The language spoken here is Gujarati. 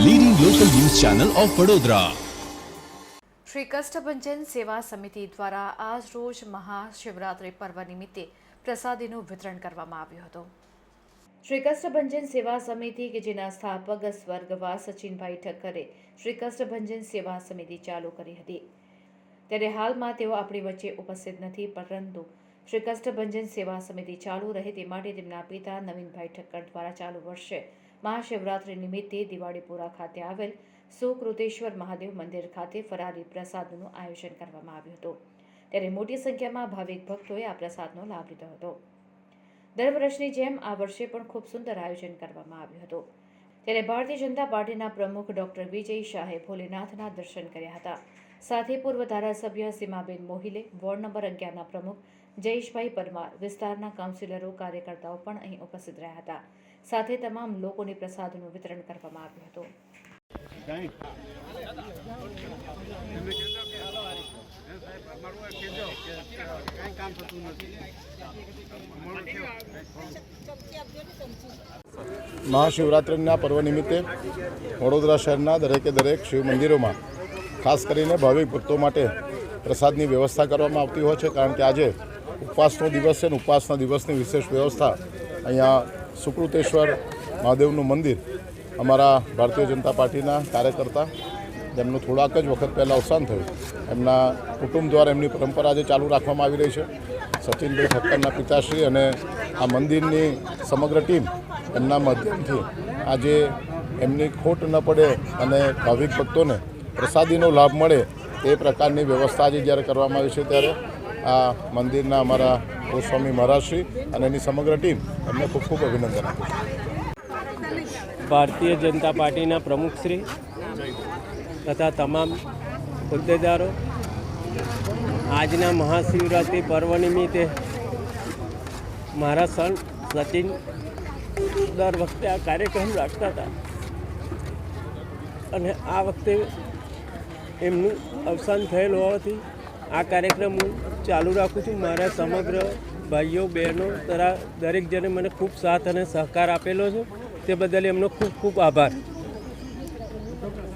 ચેનલ ઓફ વડોદરા શ્રી કષ્ટભંજન સેવા સમિતિ દ્વારા આજ રોજ પર્વ નિમિત્તે પ્રસાદીનું વિતરણ કરવામાં આવ્યું હતું. શ્રી કષ્ટભંજન સેવા સમિતિ કે જેના સ્થાપક સ્વર્ગવાસ સચિનભાઈ ઠક્કરે શ્રી કષ્ટભંજન સેવા સમિતિ ચાલુ કરી હતી. ત્યારે હાલમાં તેઓ આપણી વચ્ચે ઉપસ્થિત નથી, પરંતુ શ્રી કષ્ટભંજન સેવા સમિતિ ચાલુ રહે તે માટે તેમના પિતા નવીનભાઈ ઠક્કર દ્વારા ચાલુ વર્ષે મહાશિવરાત્રિ નિમિત્તે દિવાળીપુરા ખાતે આવેલ સુકૃતેશ્વર મહાદેવ મંદિર ખાતે ફરારી પ્રસાદનું આયોજન કરવામાં આવ્યું હતું. ત્યારે મોટી સંખ્યામાં ભાવિક ભક્તોએ આ પ્રસાદનો લાભ લીધો હતો. દર વર્ષની જેમ આ વર્ષે પણ ખૂબ સુંદર આયોજન કરવામાં આવ્યું હતું. ત્યારે ભારતીય જનતા પાર્ટીના પ્રમુખ ડોક્ટર વિજય શાહે ભોલેનાથના દર્શન કર્યા હતા. સાથે પૂર્વ ધારાસભ્ય સીમાબેન મોહિલે, વોર્ડ નંબર અગિયારના પ્રમુખ જયેશભાઈ પરમાર વિસ્તારના કાઉન્સિલરો, કાર્યકર્તાઓ પણ અહીં ઉપસ્થિત રહ્યા હતા. સાથે તમામ લોકોને પ્રસાદનું વિતરણ કરવામાં આવ્યું હતું. મહાશિવરાત્રિના પર્વ નિમિત્તે વડોદરા શહેરના દરેકે દરેક શિવ મંદિરોમાં ખાસ કરીને ભાવિક ભક્તો માટે પ્રસાદની વ્યવસ્થા કરવામાં આવતી હોય છે, કારણ કે આજે ઉપવાસનો દિવસ છે અને ઉપવાસના દિવસની વિશેષ વ્યવસ્થા અહીંયા સુકૃતેશ્વર મહાદેવનું મંદિર અમારા ભારતીય જનતા પાર્ટીના કાર્યકર્તા જેમનું થોડાક જ વખત પહેલાં અવસાન થયું. એમના કુટુંબ દ્વારા એમની પરંપરા જે ચાલુ રાખવામાં આવી રહી છે. સચિનભાઈ ઠક્કરના પિતાશ્રી અને આ મંદિરની સમગ્ર ટીમ એમના માધ્યમથી આજે એમની ખોટ ન પડે અને ભાવિક ભક્તોને પ્રસાદીનો લાભ મળે એ પ્રકારની વ્યવસ્થા આજે જ્યારે કરવામાં આવી છે ત્યારે આ મંદિરના અમારા ગોસ્વામી મહારાજશ્રી અને એની સમગ્ર ટીમ એમને ખૂબ ખૂબ અભિનંદન આપું છું. ભારતીય જનતા પાર્ટીના પ્રમુખશ્રી તથા તમામ હોદ્દેદારો, આજના મહાશિવરાત્રિ પર્વ નિમિત્તે મારા સન સચિન દર વખતે આ કાર્યક્રમ રાખતા હતા. અને આ વખતે એમનું અવસાન થયેલ હોવાથી આ કાર્યક્રમ હું ચાલુ રાખું છું. મારા સમગ્ર ભાઈઓ, બહેનો તરા દરેક જણે મને ખૂબ સાથ અને સહકાર આપેલો છે. તે બદલ એમનો ખૂબ ખૂબ આભાર.